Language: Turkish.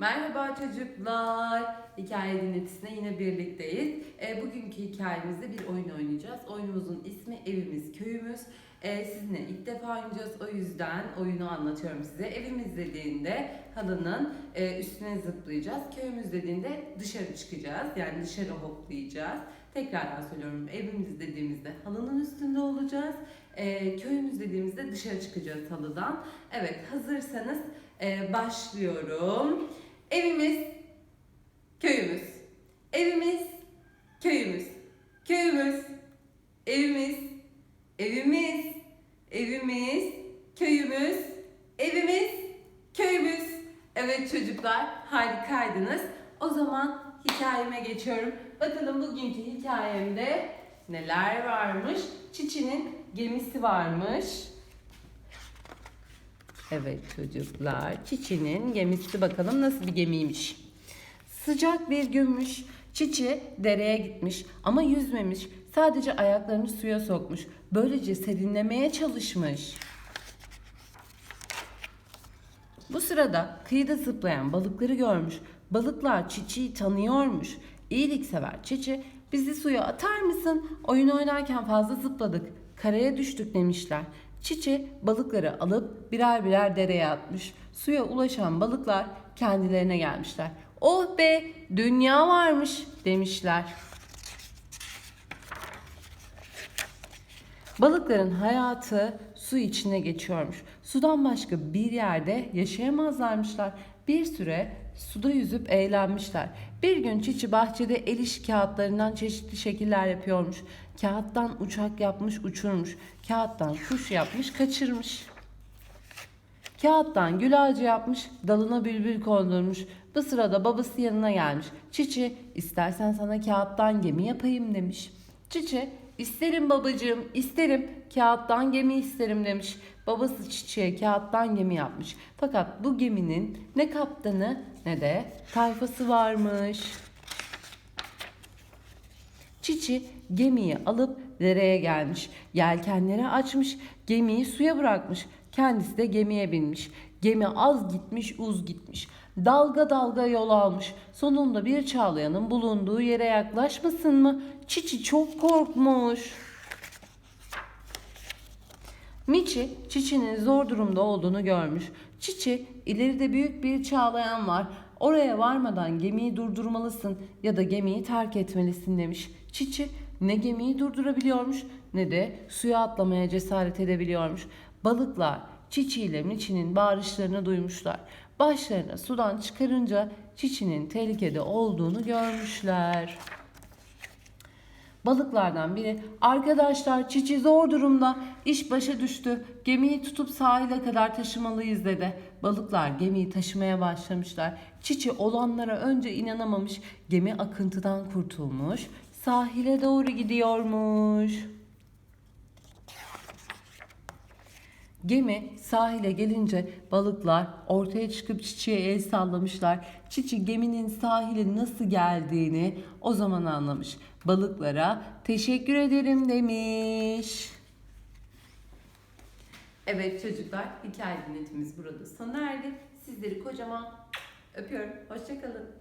Merhaba çocuklar. Hikaye dinletisine yine birlikteyiz. E, bugünkü hikayemizde bir oyun oynayacağız. Oyunumuzun ismi Evimiz Köyümüz. E, sizinle ilk defa oynayacağız. O yüzden oyunu anlatıyorum size. Evimiz dediğinde halının e, üstüne zıplayacağız. Köyümüz dediğinde dışarı çıkacağız. Yani dışarı hoplayacağız. Tekrardan söylüyorum. Evimiz dediğimizde halının üstünde olacağız. E, köyümüz dediğimizde dışarı çıkacağız halıdan. Evet hazırsanız e, başlıyorum. Evimiz, köyümüz. Evimiz, köyümüz. Köyümüz, evimiz, evimiz, evimiz, köyümüz, evimiz, köyümüz. Evet çocuklar harikaydınız. O zaman hikayeme geçiyorum. Bakalım bugünkü hikayemde neler varmış? Çiçinin gemisi varmış. Evet çocuklar, Çiçi'nin gemisi bakalım nasıl bir gemiymiş. Sıcak bir günmüş. Çiçi dereye gitmiş ama yüzmemiş. Sadece ayaklarını suya sokmuş. Böylece serinlemeye çalışmış. Bu sırada kıyıda zıplayan balıkları görmüş. Balıklar Çiçi'yi tanıyormuş. İyiliksever Çiçi, bizi suya atar mısın? Oyun oynarken fazla zıpladık. Karaya düştük demişler. Çiçi balıkları alıp birer birer dereye atmış. Suya ulaşan balıklar kendilerine gelmişler. Oh be dünya varmış demişler. Balıkların hayatı su içine geçiyormuş. Sudan başka bir yerde yaşayamazlarmışlar. Bir süre suda yüzüp eğlenmişler. Bir gün Çiçi bahçede el iş kağıtlarından çeşitli şekiller yapıyormuş. Kağıttan uçak yapmış uçurmuş. Kağıttan kuş yapmış kaçırmış. Kağıttan gül ağacı yapmış, dalına bülbül kondurmuş. Bu sırada babası yanına gelmiş. Çiçi, istersen sana kağıttan gemi yapayım demiş. Çiçi, isterim babacığım, isterim. Kağıttan gemi isterim demiş. Babası Çiçe'ye kağıttan gemi yapmış. Fakat bu geminin ne kaptanı ne de tayfası varmış. Çiçi gemiyi alıp dereye gelmiş. Yelkenleri açmış, gemiyi suya bırakmış. Kendisi de gemiye binmiş. Gemi az gitmiş, uz gitmiş. Dalga dalga yol almış. Sonunda bir çağlayanın bulunduğu yere yaklaşmasın mı? Çiçi çok korkmuş. Miçi, Çiçi'nin zor durumda olduğunu görmüş. Çiçi, ileride büyük bir çağlayan var. Oraya varmadan gemiyi durdurmalısın ya da gemiyi terk etmelisin demiş. Çiçi ne gemiyi durdurabiliyormuş ne de suya atlamaya cesaret edebiliyormuş. Balıklar Çiçi ile Miçi'nin bağırışlarını duymuşlar. Başlarına sudan çıkarınca Çiçi'nin tehlikede olduğunu görmüşler. Balıklardan biri arkadaşlar çiçi zor durumda iş başa düştü gemiyi tutup sahile kadar taşımalıyız dedi. Balıklar gemiyi taşımaya başlamışlar. Çiçi olanlara önce inanamamış gemi akıntıdan kurtulmuş sahile doğru gidiyormuş. Gemi sahile gelince balıklar ortaya çıkıp çiçeğe el sallamışlar. Çiçi geminin sahile nasıl geldiğini o zaman anlamış. Balıklara teşekkür ederim demiş. Evet çocuklar hikaye dinletimiz burada sona erdi. Sizleri kocaman öpüyorum. Hoşçakalın.